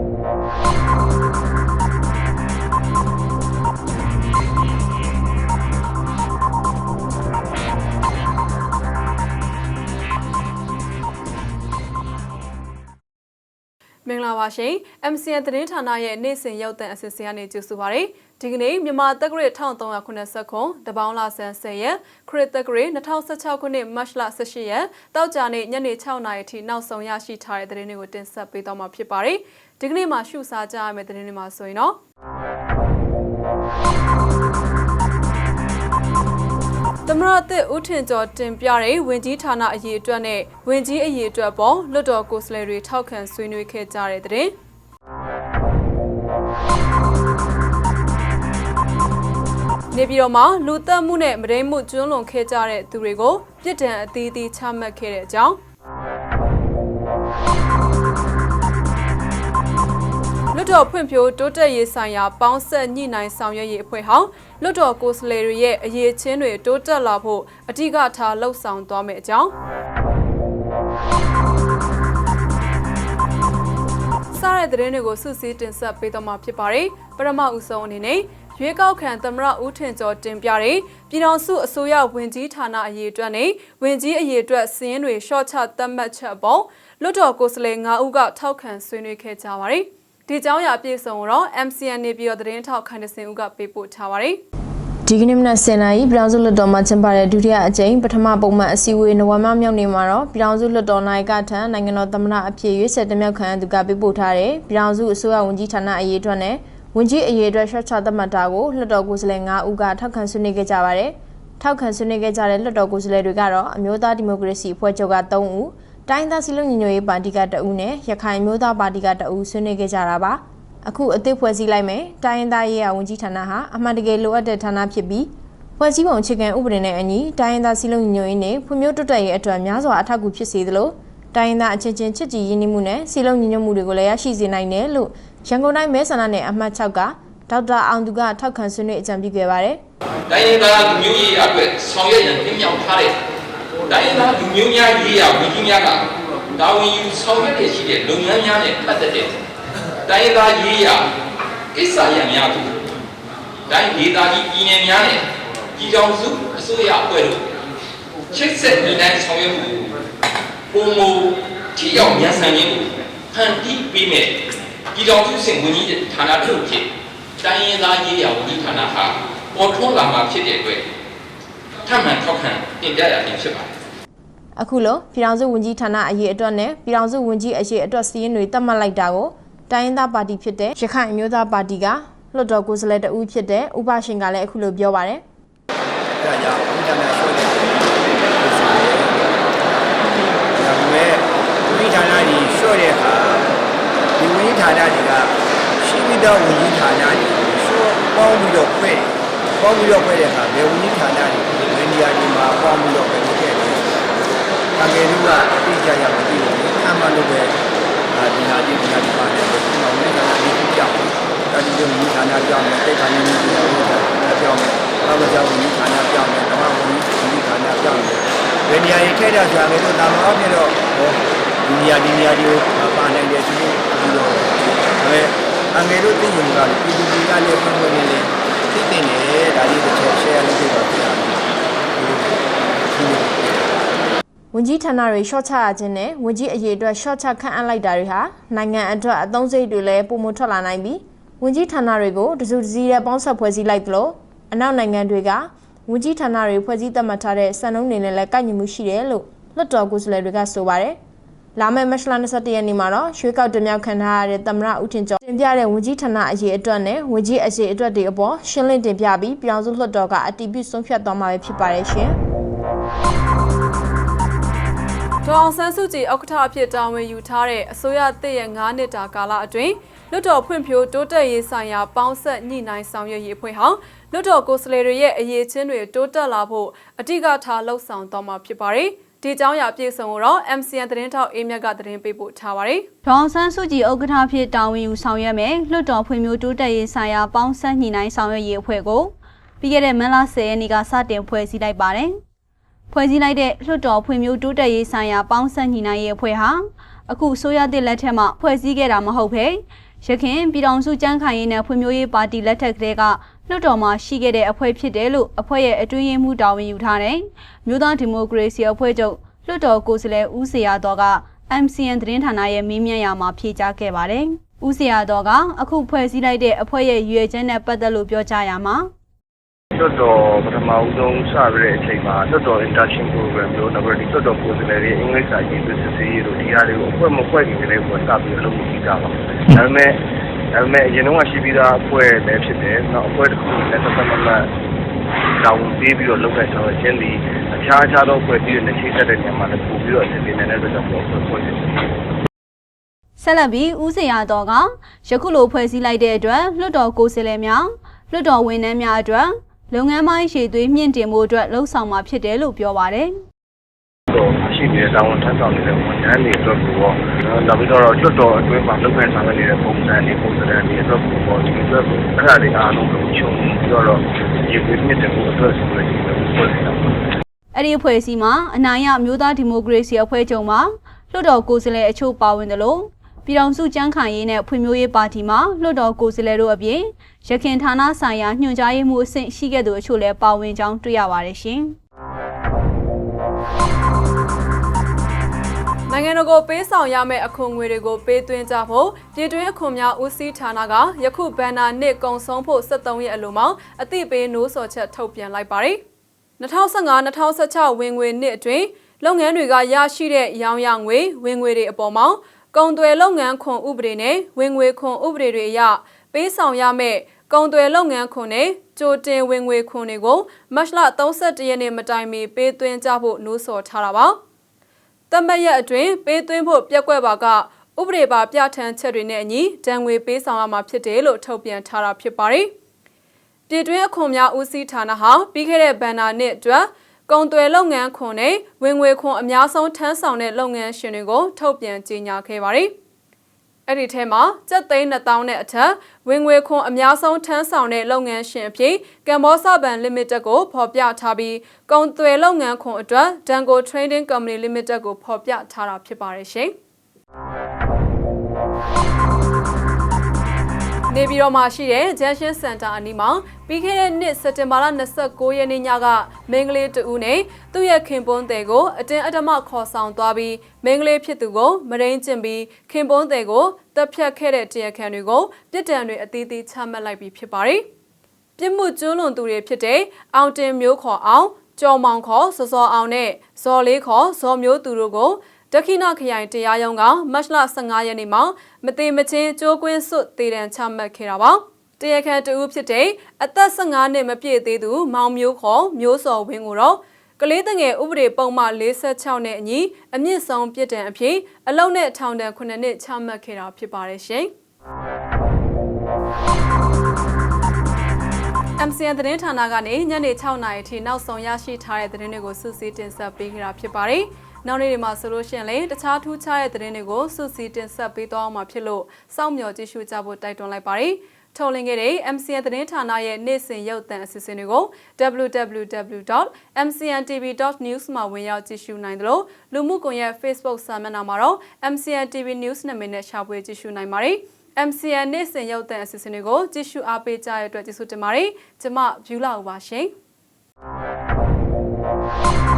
မင်္ဂလာပါရှင် MCN သတင်းဌာနရဲ့နေ့စဉ်ရောက်တဲ့အစီအစဉ်ကနေကြိုဆိုပါရစေဒီကနေ့မြန်မာတက္ကရာ1380ခုတပေါင်းလဆန်း10ရက်ခရစ်တက္ကရာ2016ခုနှစ်မတ်လ18ရက်တောက်ကြနေ့ညနေ6နာရီထိနောက်ဆုံးရရှိထားတဲ့သတင်းတွေကိုတင်ဆက်ပေးသွားမှာဖြစ်ပါတယ် ဒီကနေ့မှာရှုစားကြရမယ့်သတင်းတွေမှာဆိုရင်တော့သမရသစ်ဦးထင်ကျော်တင်ပြတဲ့ဝင်ကြီးဌာနအရေးအတွက်နဲ့ဝင်ကြီးအရေးအတွက်ပေါ်လွတ်တော်ကိုယ်စားလှယ်တွေထောက်ခံဆွေးနွေးခဲ့ကြတဲ့တဲ့နေပြည်တော်မှာလူသက်မှုနဲ့မဒိမှုကျွန်းလွန်ခဲ့ကြတဲ့သူတွေကိုပြစ်ဒဏ်အသီးသီးချမှတ်ခဲ့တဲ့အကြောင်း တ်တော်ဖွံ့ဖြိုးတိုးတက်ရေးဆိုင်ရာပေါင်းဆက်ညှိနှိုင်းဆောင်ရွက်ရေးအဖွဲ့ဟောင်းလွတ်တော်ကိုယ်စားလှယ်တွေရဲ့အရေးချင်းတွေတိုးတက်လာဖို့အဓိကထားလှုံ့ဆော်သွားမယ့်အကြောင်းစားတဲ့သတင်းတွေကိုစုစည်းတင်ဆက်ပေးတော့မှာဖြစ်ပါတယ်ပထမဦးဆုံးအနေနဲ့ရွေးကောက်ခံသမရဦးထင်ကျော်တင်ပြတဲ့ပြည်တော်စုအစိုးရဝင်ကြီးဌာနအရေးအတွက်နဲ့ဝင်ကြီးအရေးအတွက်စီးရင်တွေရှော့ချသတ်မှတ်ချက်ပေါ်လွတ်တော်ကိုယ်စားလှယ်9ဦးကထောက်ခံဆွေးနွေးခဲ့ကြပါတယ် ဒီကြောင်းရာအပြည့်အစုံကိုတော့ MCN နေပြည်တော်သတင်းထောက်ခိုင်တစင်ဦးကပေးပို့ထားပါတယ်ဒီကနေ့မနက်10:00နာရီပြည်ထောင်စုလွှတ်တော်မှာကျင်းပတဲ့ဒုတိယအကြိမ်ပထမပုံမှန်အစည်းအဝေးနဝမမြောက်နေ့မှာတော့ပြည်ထောင်စုလွှတ်တော်နိုင်ကထံနိုင်ငံတော်သမ္မတအဖြစ်ရွေးချယ်တင်မြှောက်ခံသူကပေးပို့ထားတဲ့ပြည်ထောင်စုအစိုးရဝန်ကြီးဌာနအရေးအတွက်နဲ့ဝန်ကြီးအရေးအတွက်ရှော့ချသတ်မှတ်တာကိုလွှတ်တော်ကိုယ်စားလှယ်9ဦးကထောက်ခံဆွေးနွေးခဲ့ကြပါတယ်။ထောက်ခံဆွေးနွေးခဲ့ကြတဲ့လွှတ်တော်ကိုယ်စားလှယ်တွေကတော့အမျိုးသားဒီမိုကရေစီအဖွဲ့ချုပ်က3ဦး၊ တိုင်းသားစီလုံးညီညွတ်ရေးပါတီက2ဦးနဲ့ရခိုင်မျိုးသားပါတီက2ဦးဆွေးနွေးခဲ့ကြတာပါ။အခုအသစ်ဖွဲ့စည်းလိုက်မယ်တိုင်းရင်းသားရေးရာဝန်ကြီးဌာနဟာအမှန်တကယ်လိုအပ်တဲ့ဌာနဖြစ်ပြီးဖွဲ့စည်းပုံအခြေခံဥပဒေနဲ့အညီတိုင်းရင်းသားစည်းလုံးညီညွတ်ရေးနဲ့ဖွံ့ဖြိုးတိုးတက်ရေးအတွက်များစွာအထောက်အကူဖြစ်စေသလိုတိုင်းရင်းသားအချင်းချင်းချစ်ကြည်ရင်းနှီးမှုနဲ့စည်းလုံးညီညွတ်မှုတွေကိုလည်းရရှိစေနိုင်တယ်လို့ရန်ကုန်တိုင်းမဲဆန္ဒနယ်အမှတ်6ကဒေါက်တာအောင်သူကထောက်ခံဆွေးနွေးအကြံပြုခဲ့ပါတယ်တိုင်းရင်းသားလူမျိုးရေးအတွက်ဆောင်ရွက်ရန်ပြင်မြောက်ထားတဲ့ တိုင်းရင်းသားလူမျိုးများရေးရာဝန်ကြီးများကတာဝန်ယူဆောင်ရွက်ရရှိတဲ့လုပ်ငန်းများနဲ့ပတ်သက်တဲ့တိုင်းရင်းသားရေးရာကိစ္စရပ်များကိုတိုင်းဒေသကြီးပြည်နယ်များနဲ့ပြည်ထောင်စုအစိုးရအဖွဲ့တို့ချိတ်ဆက်ညီတိုင်းဆောင်ရွက်မှုပုံမူထိရောက်မြန်ဆန်ခြင်းကိုဖန်တီးပေးမယ်ပြည်ထောင်စုစင်ဝန်ကြီးဌာနတို့ဖြင့်တိုင်းရင်းသားရေးရာဝန်ကြီးဌာနဟာပေါ်ထွန်းလာမှာဖြစ်တဲ့အတွက်ထပ်မံထောက်ခံတင်ပြရခြင်းဖြစ်ပါတယ် အခုလိုပြည်ထောင်စုဝန်ကြီးဌာနအရေးအတွက်နဲ့ပြည်ထောင်စုဝန်ကြီးအရေးအတွက်စီးရင်တွေတတ်မှတ်လိုက်တာကိုတိုင်းရင်းသားပါတီဖြစ်တဲ့ရခိုင်အမျိုးသားပါတီကလွှတ်တော်ကိုယ်စားလှယ်တဦးဖြစ်တဲ့ဥပရှင်ကလည်းအခုလိုပြောပါတယ်အဲ့ဒါကြောင့်ဘုရားများဆွေးတယ်ဒါပေမဲ့ဝိဌာနကြီးလျှော့တဲ့အခါဒီဝိဌာနတွေကရှိပြီးတော့ဝိဌာနတွေကိုလျှော့ပေါင်းပြီးတော့ဖွဲ့ပေါင်းပြီးတော့ဖွဲ့တဲ့အခါဘယ်ဝိဌာနတွေဘယ်နေရာတွေမှာပေါင်းပြီးတော့ဖွဲ့ခဲ့တယ်။တ ကယ်လို့ကအတိအကျရမသိဘူး။အမှန်လို့ပဲဒီဟာဒီဒီဟာဒီပါတယ်။ဒီမှာဝိဌာနကြီးကြောက်တယ်။ဒါဒီလိုဝိဌာနကြောက်တယ်တိတ်ခါနေနေတယ်ဝိဌာနကြောက်တယ်။ဘာလို့ကြောက်ဝိဌာနကြောက်တယ်ဓမ္မဝိဝိဌာနကြောက်တယ်။ဘယ်နေရာတွေထည့်တာဆိုတာလည်းတော့တာမအောင်ပြတော့ဟောဒီနေရာဒီနေရာတွေကိုပါနိုင်တယ်သူတို့ပြီးတော့ဒါပေမဲ့အငယ်တို့သိရင်ကလည်းပြည်သူတွေကလည်းပုံမှန်နေနေသိသိနေဒါလေးတစ်ချက် share လုပ်ပေးပါဗျာဒီလို ဝန်ကြီးဌာနတွေရှော့ချရခြင်းနဲ့ဝန်ကြီးအရေးအတွက်ရှော့ချခန့်အပ်လိုက်တာတွေဟာနိုင်ငံအတွက်အသုံးစရိတ်တွေလည်းပုံမထွက်လာနိုင်ပြီးဝန်ကြီးဌာနတွေကိုတစုတစည်းတဲ့ပေါင်းဆက်ဖွဲ့စည်းလိုက်သလိုအနောက်နိုင်ငံတွေကဝန်ကြီးဌာနတွေဖွဲ့စည်းသတ်မှတ်ထားတဲ့စံနှုန်းတွေနဲ့လည်းကိုက်ညီမှုရှိတယ်လို့လွှတ်တော်ကိုယ်စားလှယ်တွေကဆိုပါတယ်။လာမယ့်မတ်လ22ရက်နေ့မှာတော့ရွှေကောက်တင်မြောက်ခံထားရတဲ့သမ္မတဦးထင်ကျော်တင်ပြတဲ့ဝန်ကြီးဌာနအရေးအတွက်နဲ့ဝန်ကြီးအရေးအတွက်တွေအပေါ်ရှင်းလင်းတင်ပြပြီးပြည်အောင်စုလွှတ်တော်ကအတည်ပြုဆုံးဖြတ်သွားမှာပဲဖြစ်ပါတယ်ရှင်။ ဒေါအောင်ဆန်းစုကြည်ဥက္ကဋ္ဌအဖြစ်တာဝန်ယူထားတဲ့အစိုးရတည်ရဲ့9နှစ်တာကာလအတွင်းလွတ်တော်ဖွံ့ဖြိုးတိုးတက်ရေးဆိုင်ရာပေါင်းဆက်ညှိနှိုင်းဆောင်ရွက်ရေးအဖွဲ့ဟောင်းလွတ်တော်ကိုယ်စားလှယ်တွေရဲ့အရေးချင်းတွေတိုးတက်လာဖို့အဓိကထားလှုံ့ဆော်သွားမှာဖြစ်ပါတယ်။ဒီအကြောင်းအရာအပြည့်အစုံကိုတော့ MCN သတင်းထောက်အေးမြတ်ကသတင်းပေးပို့ထားပါတယ်။ဒေါအောင်ဆန်းစုကြည်ဥက္ကဋ္ဌဖြစ်တာဝန်ယူဆောင်ရွက်မယ်လွှတ်တော်ဖွံ့ဖြိုးတိုးတက်ရေးဆိုင်ရာပေါင်းစပ်ညှိနှိုင်းဆောင်ရွက်ရေးအဖွဲ့ကိုပြီးခဲ့တဲ့မန်လ10ရက်နေ့ကစတင်ဖွဲ့စည်းလိုက်ပါတယ်။ ဖွဲ့စည်းလိုက်တဲ့လွှတ်တော်ဖွံ့ဖြိုးတိုးတက်ရေးဆိုင်ရာပေါင်းစပ်ညှိနှိုင်းရေးအဖွဲ့ဟာအခုဆိုရတဲ့လက်ထက်မှာဖွဲ့စည်းခဲ့တာမဟုတ်ဘဲရခင်ပြည်ထောင်စုကြမ်းခိုင်ရေးနဲ့ဖွံ့ဖြိုးရေးပါတီလက်ထက်ကလေးကလွှတ်တော်မှာရှိခဲ့တဲ့အဖွဲ့ဖြစ်တယ်လို့အဖွဲ့ရဲ့အတွင်းရေးမှူးတာဝန်ယူထားတဲ့မြို့သားဒီမိုကရေစီအဖွဲ့ချုပ်လွှတ်တော်ကိုယ်စားလှယ်ဦးစေရတော်က MCN သတင်းဌာနရဲ့မေးမြန်းရာမှာဖြေကြားခဲ့ပါတယ်။ဦးစေရတော်ကအခုဖွဲ့စည်းလိုက်တဲ့အဖွဲ့ရဲ့ရည်ရွယ်ချက်နဲ့ပတ်သက်လို့ပြောကြားရမှာ လွတ်တော်ပထမဦးဆုံးစရတဲ့အချိန်မှာလွတ်တော် induction program လို့နောက်ပြီးလွတ်တော်ကိုယ်စားလှယ်တွေအင်္ဂလိပ်စာရေးသူစစ်ရေးတို့ဒီဟာတွေကိုအဖွဲ့မဖွဲ့ခင်ကလေးကစပြီးအလုပ်လုပ်ပြီးကြပါဒါပေမဲ့ဒါပေမဲ့အရင်တော့ရှိပြီးသားအဖွဲ့လည်းဖြစ်တယ်နောက်အဖွဲ့တစ်ခုလည်းသက်သက်မမတ်တောင်းပေးပြီးတော့လုပ်တဲ့ဆောင်ခြင်းဒီအခြားအခြားသောအဖွဲ့ပြီးတဲ့ချိတ်ဆက်တဲ့နေရာမှာလည်းပို့ပြီးတော့အစီအစဉ်နဲ့လည်းတော့ဖွဲ့ဖွဲ့တယ်ဆက်လက်ပြီးဦးစေရတော်ကယခုလိုဖွဲ့စည်းလိုက်တဲ့အတွက်လွှတ်တော်ကိုယ်စားလှယ်များလွှတ်တော်ဝန်ထမ်းများအတွက် လုပ်ငန်းပိုင်းရှည်သွေးမြင့်တင်မှုအတွက်လှုံ့ဆော်မှာဖြစ်တယ်လို့ပြောပါတယ်။တော့ရှိနေတဲ့တာဝန်ထမ်းဆောင်နေတဲ့ဝန်ထမ်းတွေအတွက်ကိုတော့နောက်ပြီးတော့လွတ်တော်အတွင်းမှာလုပ်ငန်းဆောင်နေတဲ့ပုံစံတွေပုံစံတွေအတွက်ကိုပေါ့ဒီအတွက်ကိုအဲ့ဒါတွေအားလုံးကိုခြုံပြီးတော့ရေခွေးမြင့်တဲ့မှုအတွက်ဆိုပြီးတော့ပြောနေတာပါအဲ့ဒီအဖွဲ့အစည်းမှာအနိုင်ရမျိုးသားဒီမိုကရေစီအဖွဲ့ချုပ်မှာလွှတ်တော်ကိုယ်စားလှယ်အချို့ပါဝင်တယ်လို့ ပြည်ထောင်စုကြမ်းခိုင်ရေးနဲ့ဖွံ့ဖြိုးရေးပါတီမှာလွှတ်တော်ကိုယ်စားလှယ်တို့အပြင်ရခိုင်ဌာနဆိုင်ရာညွှန်ကြားရေးမှူးအဆင့်ရှိခဲ့သူအချို့လည်းပါဝင်ကြောင်းတွေ့ရပါတယ်ရှင်။နိုင်ငံတော်ကိုပေးဆောင်ရမယ့်အခွန်ငွေတွေကိုပေးသွင်းကြဖို့ပြည်တွင်းအခွန်များဦးစီးဌာနကယခုဘန်နာနှစ်ကုံဆုံးဖို့73ရက်အလိုမှာအသိပေးနိုးဆော်ချက်ထုတ်ပြန်လိုက်ပါတယ်။2015-2016ဝင်ငွေနှစ်အတွင်းလုပ်ငန်းတွေကရရှိတဲ့ရောင်းရငွေဝင်ငွေတွေအပေါ်မှာ ကုန်သွယ်လုပ်ငန်းခွန်ဥပဒေနဲ့ဝင်ငွေခွန်ဥပဒေတွေအရပေးဆောင်ရမယ့်ကုန်သွယ်လုပ်ငန်းခွန်နဲ့ကြိုတင်ဝင်ငွေခွန်တွေကိုမတ်လ31ရက်နေ့မတိုင်မီပေးသွင်းကြဖို့နိုးဆော်ထားတာပါ။တမတ်ရက်အတွင်းပေးသွင်းဖို့ပြက်ကွက်ပါကဥပဒေပါပြဋ္ဌာန်းချက်တွေနဲ့အညီဒဏ်ငွေပေးဆောင်ရမှာဖြစ်တယ်လို့ထုတ်ပြန်ထားတာဖြစ်ပါတယ်။ပြည်တွင်းအခွန်များဦးစီးဌာနဟာပြီးခဲ့တဲ့ဘဏ္ဍာနှစ်အတွက် ကုန်သွယ်လုပ်ငန်းခွန်နဲ့ဝင်ငွေခွန်အများဆုံးထမ်းဆောင်တဲ့လုပ်ငန်းရှင်တွေကိုထုတ်ပြန်ကြေညာခဲ့ပါတယ်။အဲ့ဒီထဲမှာစက်သိန်း2000နဲ့အထက်ဝင်ငွေခွန်အများဆုံးထမ်းဆောင်တဲ့လုပ်ငန်းရှင်အဖြစ်ကမ်ဘောဆဘန် Limited ကိုဖော်ပြထားပြီးကုန်သွယ်လုပ်ငန်းခွန်အတွက် Dango Trading Company Limited ကိုဖော်ပြထားတာဖြစ်ပါတယ်ရှင်။ နေပြည်တော်မှာရှိတဲ့ Junction Center အနီးမှာပြီးခဲ့တဲ့နှစ်စက်တင်ဘာလ29ရက်နေ့ညကမင်းကလေးတဦးနဲ့သူ့ရဲ့ခင်ပွန်းတဲ့ကိုအတင်းအဓမ္မခေါ်ဆောင်သွားပြီးမင်းကလေးဖြစ်သူကိုမရင်းကျင်ပြီးခင်ပွန်းတဲ့ကိုတပ်ဖြတ်ခဲ့တဲ့တရားခံတွေကိုပြစ်ဒဏ်တွေအသီးသီးချမှတ်လိုက်ပြီးဖြစ်ပါတယ်။ပြစ်မှုကျူးလွန်သူတွေဖြစ်တဲ့အောင်တင်မျိုးခေါ်အောင်ကျော်မောင်ခေါ်စောစောအောင်နဲ့ဇော်လေးခေါ်ဇော်မျိုးသူတို့ကို ဒက္ခိဏခရိုင်တရားရုံးကမတ်လ15ရက်နေ့မှာမတိမချင်းကြိုးကွင်းစွတ်တေတံချမှတ်ခဲ့တာပါတရားခံတဦးဖြစ်တဲ့အသက်15နှစ်မပြည့်သေးသူ မောင်မျိုးခေါ်မျိုးစော်ဝင်းကိုတော့ကလေးတငယ်ဥပဒေပုံမှန်46နဲ့အညီအမြင့်ဆုံးပြစ်ဒဏ်အဖြစ်အလုံနဲ့ထောင်ဒဏ်9နှစ်ချမှတ်ခဲ့တာဖြစ်ပါတယ်ရှင်။ MCN သတင်းဌာနကနေညနေ6နာရီထိနောက်ဆုံးရရှိထားတဲ့သတင်းတွေကိုစုစည်းတင်ဆက်ပေးခဲ့တာဖြစ်ပါတယ်။ နောက်နေ့တွေမှာဆိုလို့ရှိရင်လည်းတခြားထူးခြားတဲ့သတင်းတွေကိုစုစည်းတင်ဆက်ပေးသွားအောင်မှာဖြစ်လို့စောင့်မျှော်ကြည့်ရှုကြဖို့တိုက်တွန်းလိုက်ပါတယ်။ထုတ်လင်းခဲ့တဲ့ MCN သတင်းဌာနရဲ့နေ့စဉ်ရုပ်သံအစီအစဉ်တွေကို www.mcntv.news မှာဝင်ရောက်ကြည့်ရှုနိုင်တယ်လို့လူမှုကွန်ရက် Facebook စာမျက်နှာမှာတော့ MCN TV News နာမည်နဲ့ရှာဖွေကြည့်ရှုနိုင်ပါတယ်။ MCN နေ့စဉ်ရုပ်သံအစီအစဉ်တွေကိုကြည့်ရှုအားပေးကြတဲ့အတွက်ကျေးဇူးတင်ပါတယ်။ကျွန်မ View လာဦးပါရှင်။